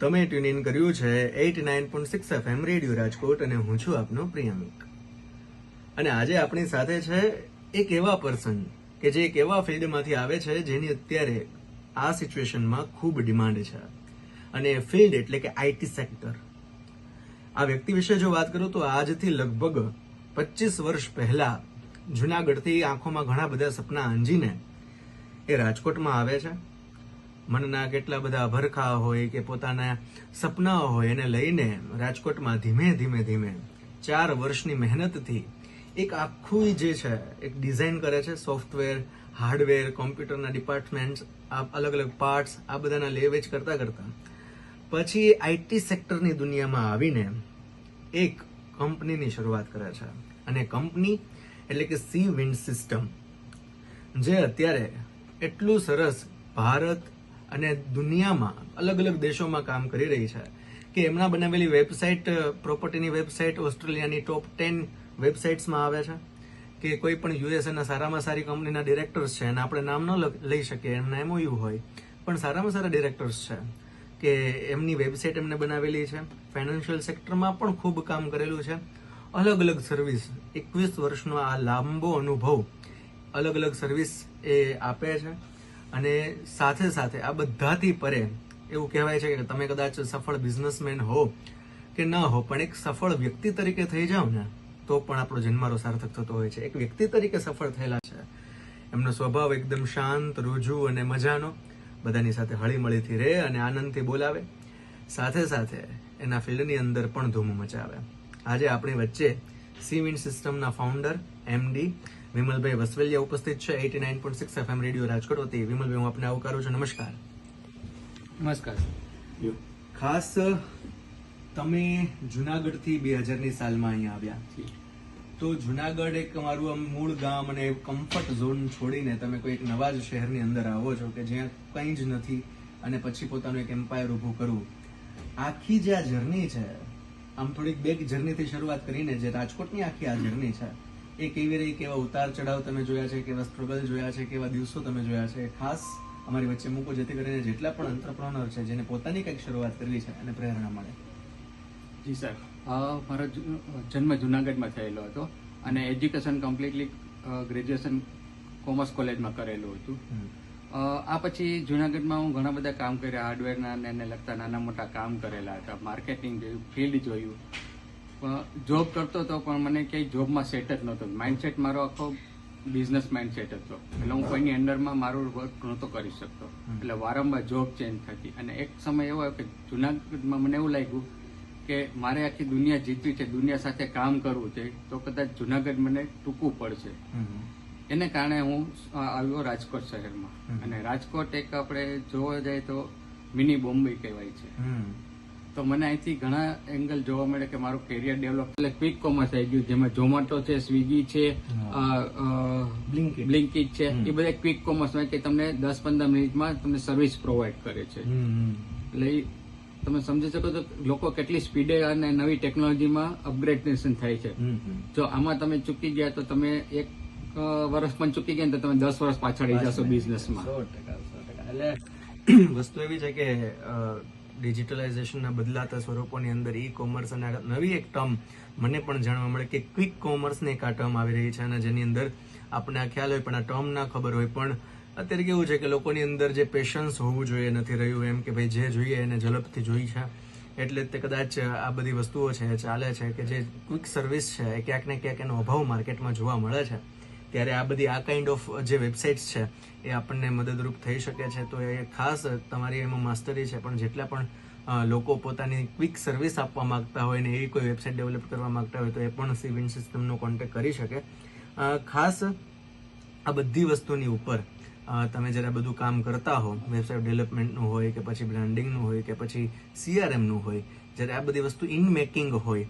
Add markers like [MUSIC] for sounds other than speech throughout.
તમે tune in કર્યું છે eight nine point six FM radio Rajkot અને હું છું આપનો પ્રિયમિક અને આજે આપણી સાથે છે એક એવા પર્સન કે જે એક એવા ફિલ્ડમાંથી આવે છે જેની અત્યારે આ સિચ્યુએશનમાં ખૂબ ડિમાન્ડ છે. અને ફિલ્ડ એટલે કે આઈટી સેક્ટર આ વ્યક્તિ વિશે જો વાત કરું તો આજથી લગભગ પચીસ વર્ષ પહેલા જુનાગઢથી આંખોમાં ઘણા બધા સપના અંજીને એ રાજકોટમાં આવે છે. મનના કેટલા બધા ભરખા હોય કે પોતાના સપનાઓ હોય, એને લઈને રાજકોટમાં ધીમે ધીમે ધીમે ચાર વર્ષની મહેનતથી એક આખું જે છે, એક ડિઝાઇન કરે છે, સોફ્ટવેર, હાર્ડવેર, કોમ્પ્યુટરના ડિપાર્ટમેન્ટ આ અલગ અલગ પાર્ટ્સ, આ બધાના લેવેજ કરતા કરતા. પછી આઈટી સેક્ટરની દુનિયામાં આવીને એક કંપનીની શરૂઆત કરે છે. અને કંપની એટલે કે સી વિન્ડ સિસ્ટમ, જે અત્યારે એટલું સરસ ભારત અને દુનિયામાં, અલગ અલગ દેશોમાં કામ કરી રહી છે, કે એમના બનાવેલી વેબસાઇટ પ્રોપર્ટીની વેબસાઇટ, ઓસ્ટ્રેલિયાની ટોપ ટેન વેબસાઇટ્સમાં આવે છે, કે કોઈ પણ યુએસએના સારામાં સારી કંપનીના ડિરેક્ટર્સ છે, અને આપણે નામ ન લઈ શકીએ, એમના એમઓયુ હોય, પણ સારામાં સારા ડિરેક્ટર્સ છે, કે એમની વેબસાઇટ એમને બનાવેલી છે ફાઇનાન્શિયલ સેક્ટરમાં પણ ખૂબ કામ કરેલું છે, અલગ અલગ સર્વિસ એકવીસ વર્ષનો આ લાંબો અનુભવ, અલગ અલગ સર્વિસ એ આપે છે અને સાથે સાથે આ બધાથી પરે એવું કહેવાય છે કે તમે કદાચ સફળ બિઝનેસમેન હો કે ન હો, પણ એક સફળ વ્યક્તિ તરીકે થઈ જાઓ ને, તો પણ આપણો જન્મારો સાર્થક થતો હોય છે. એક વ્યક્તિ તરીકે સફળ થયેલા છે. એમનો સ્વભાવ એકદમ શાંત, રુજુ અને મજાનો. બધાની સાથે હળીમળીથી રહે અને આનંદથી બોલાવે. સાથે સાથે એના ફિલ્ડની અંદર પણ ધૂમ મચાવે. આજે આપણી વચ્ચે સીવિન સિસ્ટમના ફાઉન્ડર એમડી વિમલભાઈ વસવેલિયા ઉપસ્થિત છે eighty nine point six FM radio Rajkot વતી. વિમલભાઈ હું આપને આવકારું છું. નમસ્કાર. નમસ્કાર ખાસ તમે જુનાગઢથી બે હજારની સાલમાં અહીંયા આવ્યા. તો જુનાગઢ એક અમારું આમ મૂળ ગામ અને કમ્ફર્ટ ઝોન છોડીને તમે કોઈ એક નવા જ શહેરની અંદર આવો છો કે જ્યાં કંઈ જ નથી અને પછી પોતાનું એક એમ્પાયર ઊભું કરવું. આખી જે આ જર્ની છે આમ થોડીક બે જર્નીથી શરૂઆત કરીને જે રાજકોટની આખી આ જર્ની છે એ કેવી રહી કેવા ઉતાર ચઢાવ તમે જોયા છે કેવા સ્ટ્રગલ જોયા છે કેવા દિવસો તમે જોયા છે ખાસ અમારી વચ્ચે મૂકો જેથી કરીને જેટલા પણ અંતરપ્રોનર છે જેને પોતાની કંઈક શરૂઆત કરવી છે અને પ્રેરણા મળે. જી સર મારો જન્મ જુનાગઢમાં થયેલો હતો અને એજ્યુકેશન કમ્પ્લીટલી ગ્રેજ્યુએશન કોમર્સ કોલેજમાં કરેલું હતું. આ પછી જુનાગઢમાં હું ઘણા બધા કામ કર્યા હાર્ડવેરના ને એને લગતા નાના મોટા કામ કરેલા હતા માર્કેટિંગ જોયું ફિલ્ડ જોયું. જોબ કરતો હતો પણ મને ક્યાંય જોબમાં સેટ જ નહોતો. માઇન્ડસેટ મારો આખો બિઝનેસ માઇન્ડસેટ હતો. એટલે હું કોઈની અંડરમાં મારું વર્ક નહોતો કરી શકતો. એટલે વારંવાર જોબ ચેન્જ થતી. અને એક સમય એવો કે જુનાગઢમાં મને એવું લાગ્યું કે મારે આખી દુનિયા જીતવી છે દુનિયા સાથે કામ કરવું છે તો કદાચ જુનાગઢ મને ટૂંકવું પડશે. એને કારણે હું આવ્યો રાજકોટ શહેરમાં. અને રાજકોટ એક આપણે જોવા જાય તો મિની બોમ્બે કહેવાય છે. તો મને અહીંથી ઘણા એંગલ જોવા મળે કે મારું કેરિયર ડેવલપ એટલે ક્વિક કોમર્સ આવી ગયું જેમાં ઝોમેટો છે સ્વિગી છે. બ્લિંકિટ છે. એ બધા ક્વિક કોમર્સ હોય કે તમને દસ પંદર મિનિટમાં તમને સર્વિસ પ્રોવાઈડ કરે છે. એટલે તમે સમજી શકો તો લોકો કેટલી સ્પીડે અને નવી ટેકનોલોજીમાં અપગ્રેડેશન થાય છે. જો આમાં તમે ચૂકી ગયા તો તમે એક વર્ષ પણ ચૂકી ગયા ને તો તમે દસ વર્ષ પાછળ જશો બિઝનેસમાં એટલે [CLEARS THROAT] વસ્તુ એવી છે કે ડિજિટલાઇઝેશનના બદલાતા સ્વરૂપોની અંદર ઈ કોમર્સ અને નવી એક ટર્મ મને પણ જાણવા મળે કે ક્વિક કોમર્સને એક આ ટર્મ આવી રહી છે અને જેની અંદર આપણને આ ખ્યાલ હોય પણ આ ટર્મ ના ખબર હોય. પણ અત્યારે કેવું છે કે લોકોની અંદર જે પેશન્સ હોવું જોઈએ નથી રહ્યું એમ કે ભાઈ જે જોઈએ એને ઝડપથી જોઈ છે. એટલે તે કદાચ આ બધી વસ્તુઓ છે, ચાલે છે કે જે ક્વિક સર્વિસ છે એ ક્યાંક ને ક્યાંક એનો અભાવ માર્કેટમાં જોવા મળે છે. ત્યારે આ બધી આ કાઇન્ડ ઓફ જે વેબસાઇટ્સ છે, એ આપણને મદદરૂપ થઈ શકે છે. તો એ ખાસ તમારી એમાં માસ્ટરી છે, પણ જેટલા પણ લોકો પોતાની ક્વિક સર્વિસ આપવા માગતા હોય ને એવી કોઈ વેબસાઇટ ડેવલપ કરવા માગતા હોય તો એ પણ સિવિન સિસ્ટમનો કોન્ટેક્ટ કરી શકે. ખાસ આ બધી વસ્તુની ઉપર તમે જ્યારે બધું કામ કરતા હો વેબસાઇટ ડેવલપમેન્ટનું હોય કે પછી બ્રાન્ડિંગનું હોય કે પછી સીઆરએમનું હોય, જ્યારે આ બધી વસ્તુ ઇન મેકિંગ હોય,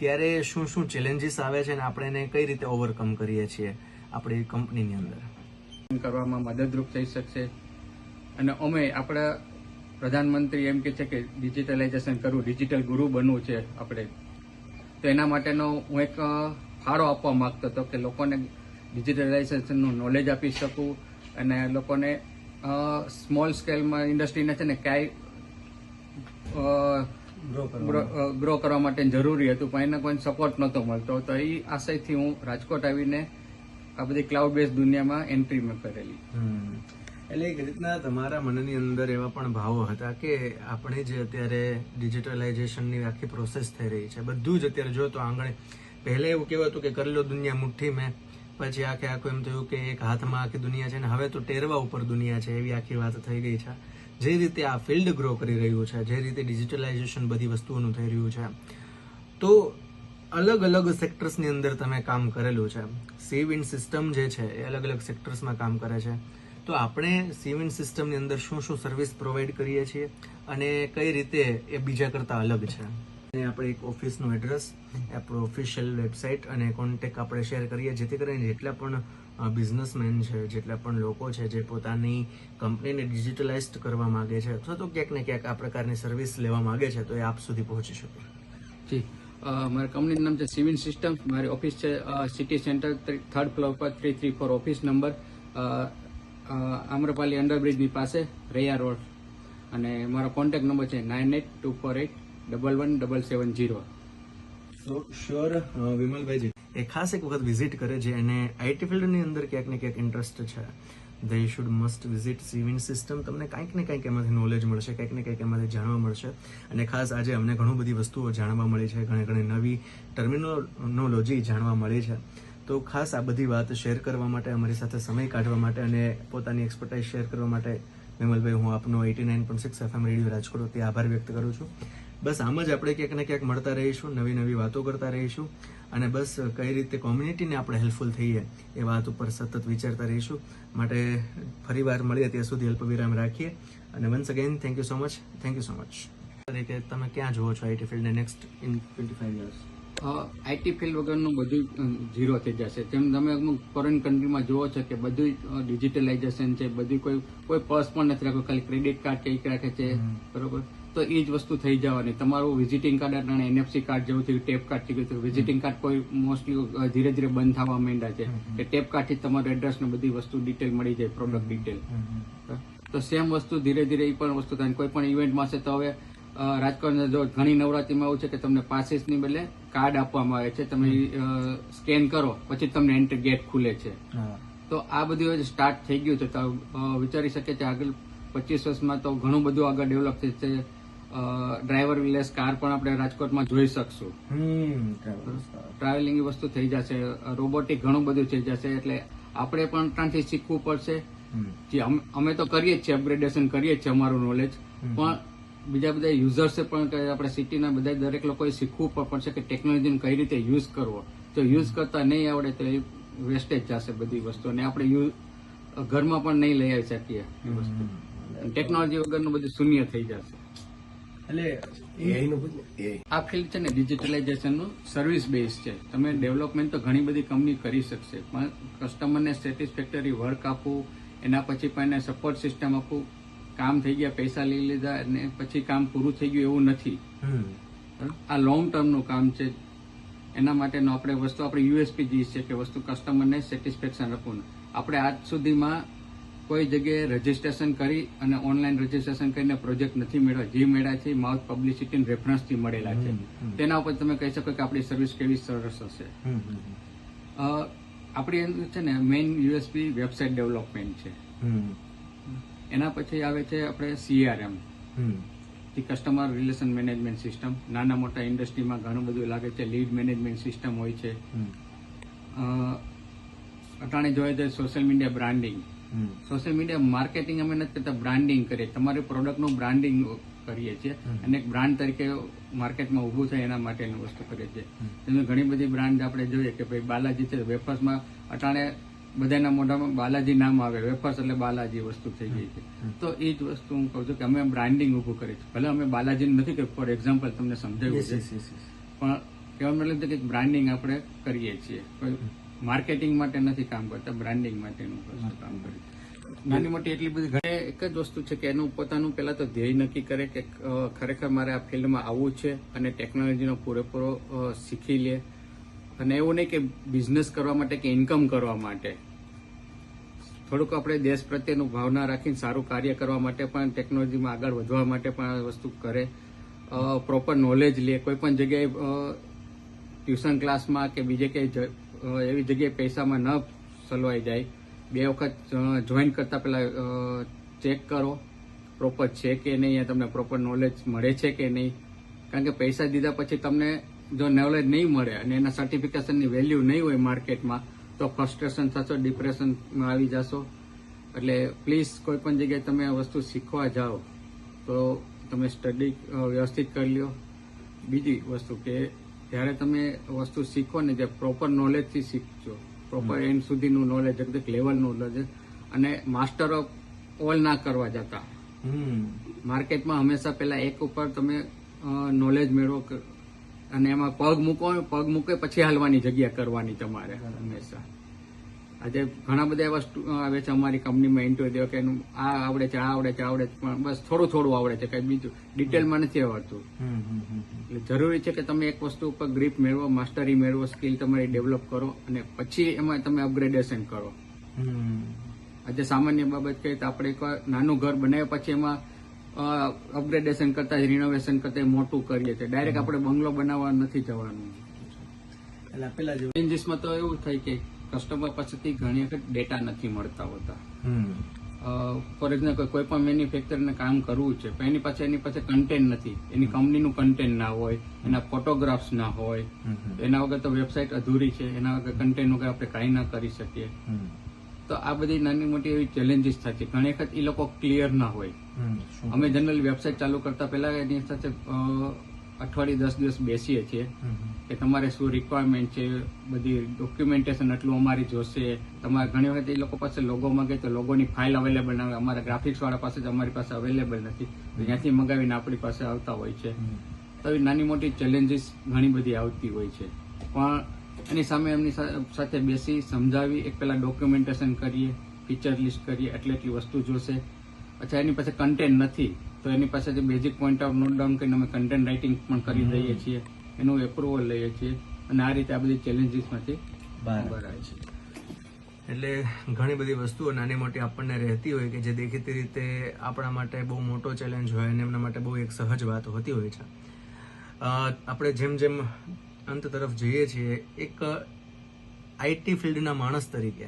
ત્યારે શું શું ચેલેન્જીસ આવે છે અને આપણે એને કઈ રીતે ઓવરકમ કરીએ છીએ? આપણી કંપનીની અંદર. કરવામાં મદદરૂપ થઈ શકશે. અને અમે આપણા પ્રધાનમંત્રી એમ કે છે કે ડિજિટલાઇઝેશન કરવું ડિજિટલ ગુરુ બનવું છે આપણે. તો એના માટેનો હું એક ફાળો આપવા માંગતો હતો કે લોકોને ડિજિટલાઇઝેશનનું નોલેજ આપી શકું અને લોકોને સ્મોલ સ્કેલમાં ઇન્ડસ્ટ્રીને છે ને ક્યાંય ગ્રો કરવા માટે જરૂરી હતું પણ એને કોઈ સપોર્ટ નહોતો મળતો. તો એ આશયથી હું રાજકોટ આવીને આ બધી ક્લાઉડ બેઝ દુનિયામાં એન્ટ્રી મેં કરેલી. એટલે એક રીતના તમારા મનની અંદર એવા પણ ભાવો હતા કે આપણે જે અત્યારે ડિજિટલાઇઝેશનની આખી પ્રોસેસ થઈ રહી છે. બધું જ અત્યારે જો તો આંગણે પહેલાં એવું કહેવાતું કે કરી લો દુનિયા મુઠ્ઠી મેં, પછી આખે આખું એમ થયું કે એક હાથમાં આખી દુનિયા છે ને હવે તો ટેરવા ઉપર દુનિયા છે એવી આખી વાત થઈ ગઈ છે. જે રીતે આ ફિલ્ડ ગ્રો કરી રહ્યું છે, જે રીતે ડિજિટલાઇઝેશન બધી વસ્તુઓનું થઈ રહ્યું છે. તો અલગ અલગ સેક્ટર્સની અંદર તમે કામ કરેલું છે. સીવિન સિસ્ટમ જે છે એ અલગ અલગ સેક્ટર્સમાં કામ કરે છે. તો આપણે સીવિન સિસ્ટમની અંદર શું શું સર્વિસ પ્રોવાઈડ કરીએ છીએ અને કઈ રીતે એ બીજા કરતાં અલગ છે. અને આપણે એક ઓફિસનું એડ્રેસ આપણું ઓફિશિયલ વેબસાઇટ અને કોન્ટેક આપણે શેર કરીએ, જેથી કરીને જેટલા પણ બિઝનેસમેન છે, જેટલા પણ લોકો છે, જે પોતાની કંપનીને ડિજિટલાઇઝ કરવા માગે છે અથવા તો ક્યાંક ને ક્યાંક આ પ્રકારની સર્વિસ લેવા માગે છે, તો એ આપ સુધી પહોંચી શકે. જી. મારા કંપનીનું નામ છે સિવિલ સિસ્ટમ. મારી ઓફિસ છે સિટી સેન્ટર થર્ડ ફ્લોર પર three three four office number Amrapali અંડરબ્રિજની પાસે રૈયા રોડ. અને મારો કોન્ટેક્ટ નંબર છે nine eight two four eight double one double seven zero so sure Vimalbhaiji. એ ખાસ એક વખત વિઝિટ કરે છે અને આઈટી ફિલ્ડની અંદર ક્યાંક ને ક્યાંક ઇન્ટરેસ્ટ છે. They should must visit civil system તમને કંઈક ને કંઈક એમાંથી નોલેજ મળશે, કંઈક ને કંઈક એમાંથી જાણવા મળશે. અને ખાસ આજે અમને ઘણું બધી વસ્તુઓ જાણવા મળી છે, ઘણી ઘણી નવી ટર્મિનોલોજી જાણવા મળી છે. તો ખાસ આ બધી વાત શેર કરવા માટે, અમારી સાથે સમય કાઢવા માટે અને પોતાની એક્સપર્ટાઇઝ શેર કરવા માટે વિમલભાઈ, હું આપનો eighty nine point six FM radio Rajkot વતી આભાર વ્યક્ત કરું છું. બસ આમ જ આપણે ક્યાંક ને ક્યાંક મળતા રહીશું, નવી નવી વાતો કરતા રહીશું. અને બસ કઈ રીતે કોમ્યુનિટીને આપણે હેલ્પફુલ થઈએ એ વાત ઉપર સતત વિચારતા રહીશું. માટે ફરી વાર મળીએ ત્યાં સુધી અલ્પ વિરામ રાખીએ. અને once again thank you so much thank you so much તરીકે તમે ક્યાં જુઓ છો આઈટી ફિલ્ડને next in twenty five years IT field વગરનું બધું ઝીરો થઈ જશે. તેમ તમે ફોરેન કન્ટ્રીમાં જુઓ છો કે બધું ડિજિટલાઇઝેશન છે બધું કોઈ કોઈ પર્સ પણ નથી રાખ્યું. ખાલી ક્રેડિટ કાર્ડ કે એક રાખે છે. બરોબર? તો એ જ વસ્તુ થઈ જવાની. તમારું વિઝિટિંગ કાર્ડ અને એનએફસી કાર્ડ જેવું થયું ટેપ કાર્ડ થઈ ગયું વિઝિટિંગ કાર્ડ કોઈ મોસ્ટલી ધીરે ધીરે બંધ થવા માંડ્યા છે. કે ટેપ કાર્ડથી તમારું એડ્રેસ ને બધી વસ્તુ ડિટેલ મળી જાય પ્રોડક્ટ ડિટેલ તો સેમ વસ્તુ ધીરે ધીરે એ પણ વસ્તુ થાય. કોઈ પણ ઇવેન્ટમાં છે તો હવે રાજકોટ રાજકોટની જો ઘણી નવરાત્રીમાં એવું છે કે તમને પાસીસની બદલે કાર્ડ આપવામાં આવે છે. તમે સ્કેન કરો પછી તમને એન્ટ્રી ગેટ ખુલે છે. તો આ બધું સ્ટાર્ટ થઈ ગયું છે. તો વિચારી શકે છે આગળ પચીસ વર્ષમાં તો ઘણું બધું આગળ ડેવલપ થશે. ડ્રાઈવર વિલેસ કાર પણ આપણે રાજકોટમાં જોઈ શકશું. ટ્રાવેલિંગ વસ્તુ થઈ જશે. રોબોટિક ઘણું બધું થઈ જશે. એટલે આપણે પણ ત્યાંથી શીખવું પડશે. જે અમે તો કરીએ જ છીએ અપગ્રેડેશન કરીએ જ છીએ અમારું નોલેજ પણ બીજા બધા યુઝર્સે પણ આપણે સિટીના બધા દરેક લોકોએ શીખવું પણ પડશે કે ટેકનોલોજીને કઈ રીતે યુઝ કરવો. તો યુઝ કરતા નહીં આવડે તો એ વેસ્ટેજ જશે બધી વસ્તુ. અને આપણે યુઝ ઘરમાં પણ નહીં લઈ આવી શકીએ ટેકનોલોજી વગરનું બધું શૂન્ય થઈ જશે. એટલે આ ફિલ્ડ છે ને ડિજિટલાઇઝેશનનું સર્વિસ બેઝ છે. તમે ડેવલપમેન્ટ તો ઘણી બધી કંપની કરી શકશે પણ કસ્ટમરને સેટિસ્ફેક્ટરી વર્ક આપવું એના પછી પણ એને સપોર્ટ સિસ્ટમ આપવું કામ થઈ ગયા પૈસા લઈ લીધા અને પછી કામ પૂરું થઈ ગયું એવું નથી. આ લોંગ ટર્મનું કામ છે. એના માટેનો આપણે વસ્તુ આપણે યુએસપી જી છે કે વસ્તુ કસ્ટમરને સેટિસ્ફેક્શન આપવું. આપણે આજ સુધીમાં કોઈ જગ્યાએ રજીસ્ટ્રેશન કરી અને ઓનલાઈન રજીસ્ટ્રેશન કરીને પ્રોજેક્ટ નથી મેળવ્યા. જે મેળ્યા છે માઉથ પબ્લિસિટી રેફરન્સથી મળેલા છે. તેના ઉપર તમે કહી શકો કે આપણી સર્વિસ કેવી સરસ હશે. આપણી અંદર છે ને મેઇન યુએસપી વેબસાઇટ ડેવલપમેન્ટ છે. હમ. એના પછી આવે છે આપણે CRM customer relation management system નાના મોટા ઇન્ડસ્ટ્રીમાં ઘણું બધું લાગે છે. લીડ મેનેજમેન્ટ સિસ્ટમ હોય છે. અટાણે જોઈએ તો social media branding social media marketing અમે નથી કરતા બ્રાન્ડિંગ કરીએ. તમારી પ્રોડક્ટનું બ્રાન્ડિંગ કરીએ છીએ અને એક બ્રાન્ડ તરીકે માર્કેટમાં ઊભું થાય એના માટેની વસ્તુ કરીએ છીએ. તમે ઘણી બધી બ્રાન્ડ આપણે જોઈએ કે ભાઈ બાલાજી છે વેફર્સમાં અટાણે બધાના મોઢામાં બાલાજી નામ આવે વેફર્સ એટલે બાલાજી વસ્તુ થઈ ગઈ છે. તો એ જ વસ્તુ હું કહું છું કે અમે બ્રાન્ડિંગ ઊભું કરીએ છીએ. ભલે અમે બાલાજી નથી કે ફોર એક્ઝામ્પલ તમને સમજાવ્યું છે. પણ કહેવાનો મતલબ કે બ્રાન્ડિંગ આપણે કરીએ છીએ. માર્કેટિંગ માટે નથી કામ કરતા બ્રાન્ડિંગ માટેનું કામ કરે નાની મોટી એટલી બધી ઘરે એક જ વસ્તુ છે કે એનું પોતાનું પહેલા તો ધ્યેય નક્કી કરે કે ખરેખર મારે આ ફિલ્ડમાં આવવું છે અને ટેકનોલોજીનો પૂરેપૂરો શીખી લે. અને એવું નહીં કે બિઝનેસ કરવા માટે કે ઇન્કમ કરવા માટે. થોડુંક આપણે દેશ પ્રત્યેનું ભાવના રાખીને સારું કાર્ય કરવા માટે પણ ટેકનોલોજીમાં આગળ વધવા માટે પણ આ વસ્તુ કરે. પ્રોપર નોલેજ લે. કોઈ પણ જગ્યાએ ટ્યુશન ક્લાસમાં કે બીજે ક્યાંય એવી જગ્યાએ પૈસામાં ન સલવાઈ જાય. બે વખત જોઈન કરતા પહેલા ચેક કરો. પ્રોપર છે કે નહીં તમને પ્રોપર નોલેજ મળે છે કે નહીં. કારણ કે પૈસા દીધા પછી તમને જો નોલેજ નહીં મળે અને એના સર્ટિફિકેશનની વેલ્યુ નહીં હોય માર્કેટમાં તો ફ્રસ્ટ્રેશન થશો ડિપ્રેશનમાં આવી જશો. એટલે પ્લીઝ કોઈ પણ જગ્યાએ તમે વસ્તુ શીખવા જાઓ, તો તમે સ્ટડી વ્યવસ્થિત કરી લ્યો. બીજી વસ્તુ કે જ્યારે તમે વસ્તુ શીખો ને જે પ્રોપર નોલેજથી શીખજો. પ્રોપર એન્ડ સુધીનું નોલેજ એકદમ લેવલનું નોલેજ અને માસ્ટર ઓફ ઓલ ના કરવા જતા. માર્કેટમાં હંમેશા પહેલા એક ઉપર તમે નોલેજ મેળવો અને એમાં પગ મૂકો પગ મૂકે પછી હાલવાની જગ્યા કરવાની તમારે હંમેશા. આજે ઘણા બધા એવા આવે છે અમારી કંપનીમાં ઇન્ટરવ્યુ દેવા કે એનું આ આવડે છે આ આવડે છે આવડે છે પણ બસ થોડું થોડું આવડે છે કઈ બીજું ડિટેલમાં નથી આવડતું. એટલે જરૂરી છે કે તમે એક વસ્તુ ઉપર ગ્રીપ મેળવો માસ્ટરી મેળવો સ્કિલ તમારી ડેવલપ કરો અને પછી એમાં તમે અપગ્રેડેશન કરો. આજે સામાન્ય બાબત કહીએ તો આપણે એક નાનું ઘર બનાવ્યા પછી એમાં અપગ્રેડેશન કરતા રિનોવેશન કરતા મોટું કરીએ છીએ. ડાયરેક્ટ આપણે બંગલો બનાવવા નથી જવાનું. એટલે પેલા ચેન્જીસમાં તો એવું થાય કે કસ્ટમર પાસેથી ઘણી વખત ડેટા નથી મળતા હોતા. ફોર એક્ઝામ્પલ કોઈ પણ મેન્યુફેક્ચરને કામ કરવું છે પણ એની પાસે એની પાસે કન્ટેન્ટ નથી. એની કંપનીનું કન્ટેન્ટ ના હોય એના ફોટોગ્રાફ્સ ના હોય એના વગર તો વેબસાઇટ અધૂરી છે એના વગર કન્ટેન્ટ વગર આપણે કાંઈ ના કરી શકીએ. તો આ બધી નાની મોટી એવી ચેલેન્જીસ થાય છે. ઘણી વખત એ લોકો ક્લિયર ના હોય. અમે જનરલ વેબસાઇટ ચાલુ કરતા પહેલા એની સાથે અઠવાડિયે દસ દિવસ બેસીએ છીએ કે તમારે શું રિક્વાયરમેન્ટ છે બધી ડોક્યુમેન્ટેશન એટલું અમારી જોશે. તમારે ઘણી વખત એ લોકો પાસે લોગો મગે તો લોગોની ફાઇલ અવેલેબલ ના હોય. અમારા ગ્રાફિક્સ વાળા પાસે જ અમારી પાસે અવેલેબલ નથી. ત્યાંથી મંગાવીને આપણી પાસે આવતા હોય છે. તો નાની મોટી ચેલેન્જીસ ઘણી બધી આવતી હોય છે. પણ એની સામે એમની સાથે બેસી સમજાવી એક પેલા ડોક્યુમેન્ટેશન કરીએ ફીચર લિસ્ટ કરીએ એટલે એટલી વસ્તુ જોશે. અચ્છા એની પાસે કન્ટેન્ટ નથી. તો એની પાસેથી basic point of note down કરીને અમે કન્ટેન્ટ રાઇટિંગ પણ કરી લઈએ છીએ. એનું એપ્રુવલ લઈએ છીએ. અને આ રીતે આ બધી ચેલેન્જીસમાંથી બહાર બહાર આવે છે. એટલે ઘણી બધી વસ્તુઓ નાની મોટી આપણને રહેતી હોય કે જે દેખીતી રીતે આપણા માટે બહુ મોટો ચેલેન્જ હોય અને એમના માટે બહુ એક સહજ વાત હોતી હોય છે. આપણે જેમ જેમ અંત તરફ જઈએ છીએ એક આઈટી ફિલ્ડના માણસ તરીકે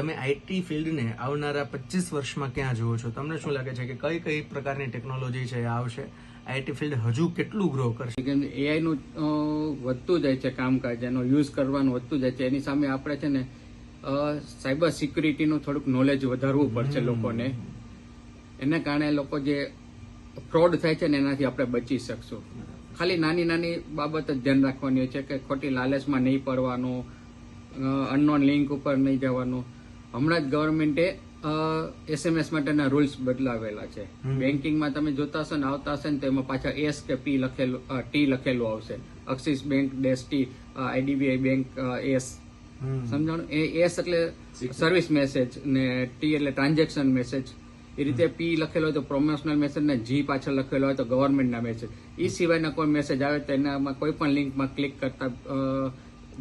તમે આઈટી ફિલ્ડને આવનારા પચીસ વર્ષમાં ક્યાં જુઓ છો? તમને શું લાગે છે કે કઈ કઈ પ્રકારની ટેકનોલોજી છે એ આવશે? આઈટી ફિલ્ડ હજુ કેટલું ગ્રો કરશે? કેમ એઆઈ નું વધતું જાય છે કામકાજ એનો યુઝ કરવાનું વધતું જાય છે. એની સામે આપણે છે ને સાયબર સિક્યુરિટીનું થોડુંક નોલેજ વધારવું પડશે લોકોને. એના કારણે લોકો જે ફ્રોડ થાય છે ને એનાથી આપણે બચી શકશું. ખાલી નાની નાની બાબત જ ધ્યાન રાખવાની હોય છે કે ખોટી લાલચમાં નહીં પડવાનું અનનોન લિંક ઉપર નહીં જવાનું. હમણાં જ ગવર્મેન્ટે એસએમએસ માટેના રૂલ્સ બદલાવેલા છે. બેન્કિંગમાં તમે જોતા હશો ને આવતા હશે ને તેમાં પાછા એસ કે પી લખેલું ટી લખેલું આવશે. Axis bank dash T IDBI bank S. સમજાણું? એ એસ એટલે સર્વિસ મેસેજ ને ટી એટલે ટ્રાન્ઝેક્શન મેસેજ એ રીતે પી લખેલો હોય તો પ્રોમોશનલ મેસેજ ને જી પાછળ લખેલો હોય તો ગવર્મેન્ટના મેસેજ એ સિવાયના કોઈ મેસેજ આવે તો એનામાં કોઈ પણ લિંકમાં ક્લિક કરતા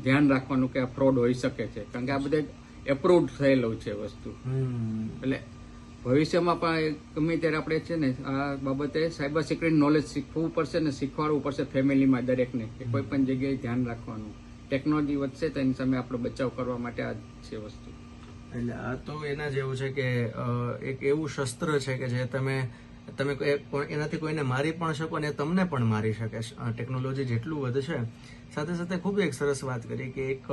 ધ્યાન રાખવાનું કે આ ફ્રોડ હોઈ શકે છે. કારણ કે આ બધે એપ્રુવડ થયેલું છે વસ્તુ. એટલે ભવિષ્યમાં પણ ગમે ત્યારે આપણે છે ને આ બાબતે સાયબર સિક્યુરિટી નોલેજ શીખવું પડશે ને શીખવાડવું પડશે ફેમિલીમાં દરેકને કે કોઈ પણ જગ્યાએ ધ્યાન રાખવાનું ટેકનોલોજી વધશે તો એની સામે આપણો બચાવ કરવા માટે આ છે વસ્તુ એટલે આ તો એના જેવું છે કે એક એવું શસ્ત્ર છે કે જે તમે તમે એનાથી કોઈને મારી પણ શકો અને તમને પણ મારી શકે. ટેકનોલોજી જેટલું વધશે સાથે સાથે ખૂબ એક સરસ વાત કરી કે એક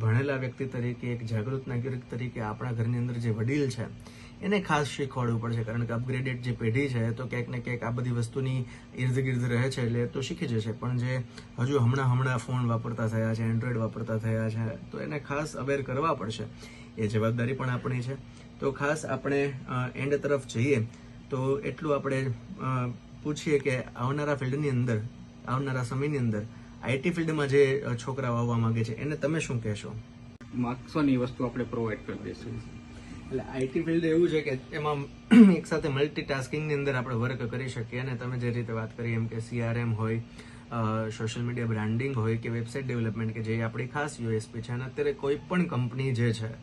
ભણેલા વ્યક્તિ તરીકે, એક જાગૃત નાગરિક તરીકે આપણા ઘરની અંદર જે વડીલ છે, એને ખાસ શીખવાડવું પડશે કારણ કે અપગ્રેડેડ જે પેઢી છે, તો ક્યાંક ને ક્યાંક આ બધી વસ્તુની ઇર્દગિર્દ રહે છે એટલે તો શીખી જશે. પણ જે હજુ હમણાં હમણાં ફોન વાપરતા થયા છે એન્ડ્રોઈડ વાપરતા થયા છે, તો એને ખાસ અવેર કરવા પડશે. એ જવાબદારી પણ આપણી છે. તો ખાસ આપણે એન્ડ તરફ જઈએ, તો એટલું આપણે પૂછીએ કે આવનારા ફિલ્ડની અંદર, આવનારા સમયની અંદર આઈટી ફિલ્ડમાં જે છોકરાઓ આવવા માંગે છે એને તમે શું કહેશો? માગશોની વસ્તુ આપણે પ્રોવાઈડ કરી દઈશું. એટલે આઈટી ફિલ્ડ એવું છે કે એમાં એક સાથે મલ્ટીટાસ્કિંગની અંદર આપણે વર્ક કરી શકીએ અને તમે જે રીતે વાત કરી એમ કે સીઆરએમ હોય સોશિયલ મીડિયા બ્રાન્ડિંગ હોય કે વેબસાઇટ ડેવલપમેન્ટ કે જે આપણી ખાસ યુએસપી છે અને અત્યારે કોઈ પણ કંપની જે છે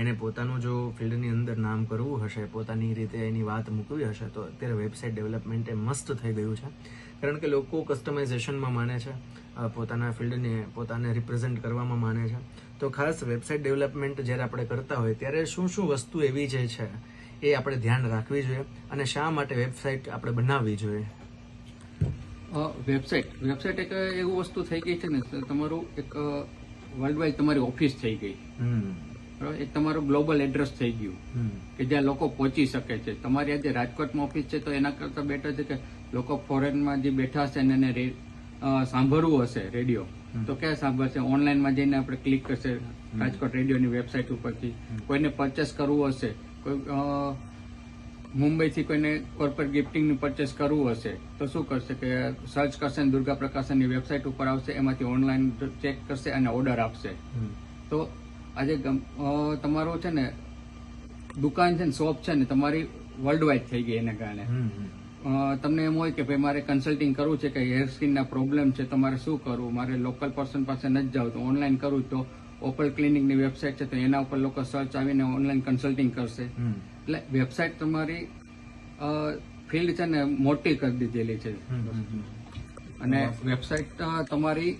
એને પોતાનું જો ફિલ્ડની અંદર નામ કરવું હશે પોતાની રીતે એની વાત મૂકવી હશે તો અત્યારે વેબસાઇટ ડેવલપમેન્ટ એ મસ્ત થઈ ગયું છે. કારણ કે લોકો કસ્ટમાઇઝેશનમાં માને છે. પોતાના ફિલ્ડને પોતાને રિપ્રેઝેન્ટ કરવામાં માને છે. તો ખાસ વેબસાઇટ ડેવલપમેન્ટ જ્યારે આપણે કરતા હોય ત્યારે શું શું વસ્તુ એવી જે છે એ આપણે ધ્યાન રાખવી જોઈએ અને શા માટે વેબસાઇટ આપણે બનાવવી જોઈએ? વેબસાઇટ વેબસાઇટ એક એવું વસ્તુ થઈ ગઈ છે ને તમારું એક વર્લ્ડ વાઇડ તમારી ઓફિસ થઈ ગઈ. હમ. બરાબર? એક તમારું ગ્લોબલ એડ્રેસ થઈ ગયું. કે જ્યાં લોકો પહોંચી શકે છે. તમારી આજે રાજકોટમાં ઓફિસ છે તો એના કરતાં બેટર છે કે લોકો ફોરેનમાં જે બેઠા છે એને સાંભળવું હશે રેડિયો. તો ક્યાં સાંભળશે? ઓનલાઈનમાં જઈને આપણે ક્લિક કરશે. રાજકોટ રેડિયોની વેબસાઇટ ઉપરથી. કોઈને પરચેસ કરવું હશે કોઈ મુંબઈથી કોઈને કોર્પોરેટ ગિફ્ટિંગનું પરચેસ કરવું હશે તો શું કરશે કે સર્ચ કરશે દુર્ગા પ્રકાશનની વેબસાઇટ ઉપર આવશે એમાંથી ઓનલાઈન ચેક કરશે અને ઓર્ડર આપશે. તો આજે તમારો છે ને દુકાન છે ને શોપ છે ને તમારી વર્લ્ડ વાઇડ થઈ ગઈ એને કારણે. તમને એમ હોય કે ભાઈ મારે કન્સલ્ટિંગ કરવું છે કે હેર સ્કિનના પ્રોબ્લેમ છે તો મારે શું કરવું? મારે લોકલ પર્સન પાસે નથી જવું તો ઓનલાઈન કરવું તો. ઓપલ ક્લિનિકની વેબસાઇટ છે તો એના ઉપર લોકો સર્ચ આવીને ઓનલાઈન કન્સલ્ટિંગ કરશે. એટલે વેબસાઇટ તમારી ફિલ્ડ છે ને મોટી કરી દીધેલી છે. અને વેબસાઇટ તમારી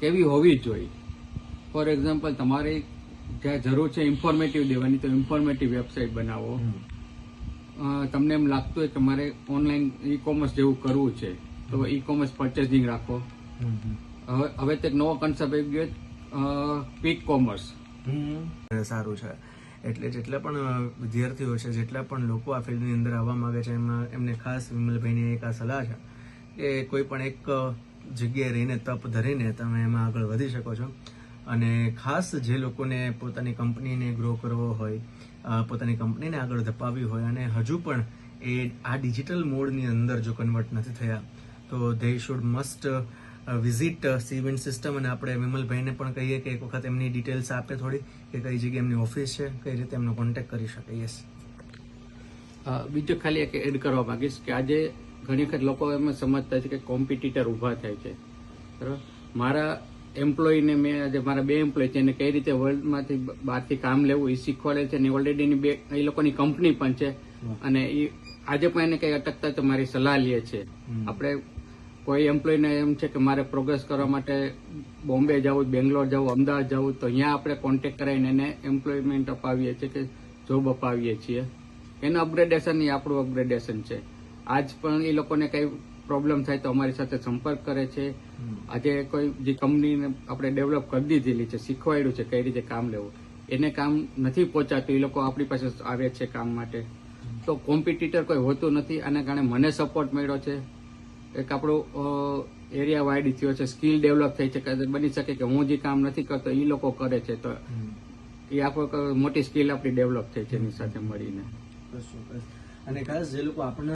કેવી હોવી જ જોઈએ. ફોર એક્ઝામ્પલ તમારી જ્યાં જરૂર છે ઇન્ફોર્મેટિવ દેવાની તો ઇન્ફોર્મેટિવ વેબસાઇટ બનાવો. તમને એમ લાગતું હોય કે મારે ઓનલાઈન ઈ કોમર્સ જેવું કરવું છે તો ઈ કોમર્સ પર્ચેસિંગ રાખો હવે હવે તો એક નવો કન્સેપ્ટ આવી ગયો ક્વિક કોમર્સ. સારું છે. એટલે જેટલા પણ વિદ્યાર્થીઓ છે જેટલા પણ લોકો આ ફિલ્ડની અંદર આવવા માંગે છે એમાં એમને ખાસ વિમલભાઈની એક આ સલાહ છે કે કોઈ પણ એક જગ્યાએ રહીને તપ ધરીને તમે એમાં આગળ વધી શકો છો. અને ખાસ જે લોકોને પોતાની કંપનીને ગ્રો કરવો હોય પોતાની કંપનીને આગળ ધપાવી હોય અને હજુ પણ એ આ ડિજિટલ મોડની અંદર જો કન્વર્ટ નથી થયા, તો they should must visit civil system અને આપણે વિમલભાઈને પણ કહીએ કે એક વખત એમની ડિટેલ્સ આપે થોડી, કે કઈ જગ્યાએ એમની ઓફિસ છે, કઈ રીતે એમનો કોન્ટેક્ટ કરી શકે યસ બીજું ખાલી એક એડ કરવા માંગીશ કે આજે ઘણી વખત લોકો એમ સમજતા છે કે કોમ્પિટિટર ઊભા થાય છે. બરાબર? મારા એમ્પ્લોયને મેં આજે મારા બે એમ્પ્લોય છે એને કઈ રીતે વર્લ્ડમાંથી બહારથી કામ લેવું એ શીખવાડે છે અને ઓલરેડી એની બે એ લોકોની કંપની પણ છે. અને એ આજે પણ એને કંઈ અટકતા તો મારી સલાહ લે છે. આપણે કોઈ એમ્પ્લોયને એમ છે કે મારે પ્રોગ્રેસ કરવા માટે બોમ્બે જવું બેંગ્લોર જવું અમદાવાદ જવું તો અહીંયા આપણે કોન્ટેક્ટ કરાવીને એને એમ્પ્લોયમેન્ટ અપાવીએ છીએ કે જોબ અપાવીએ છીએ. એનું અપગ્રેડેશન એ આપણું અપગ્રેડેશન છે. આજ પણ એ લોકોને કઈ પ્રોબ્લેમ થાય તો અમારી સાથે સંપર્ક કરે છે. આજે કોઈ જે કંપનીને આપણે ડેવલપ કરી દીધેલી છે, શીખવાડ્યું છે કઈ રીતે કામ લેવું, એને કામ નથી પહોંચાતું, એ લોકો આપણી પાસે આવે છે કામ માટે. તો કોમ્પિટિટર કોઈ હોતું નથી, આના કારણે મને સપોર્ટ મળ્યો છે. એક આપણો એરિયા વાઇડ થયો છે સ્કિલ ડેવલપ થઈ છે બની શકે કે હું જે કામ નથી કરતો એ લોકો કરે છે. તો એ આપણો મોટી સ્કિલ આપણી ડેવલપ થઈ છે, એની સાથે મળીને. અને ખાસ જે લોકો આપણને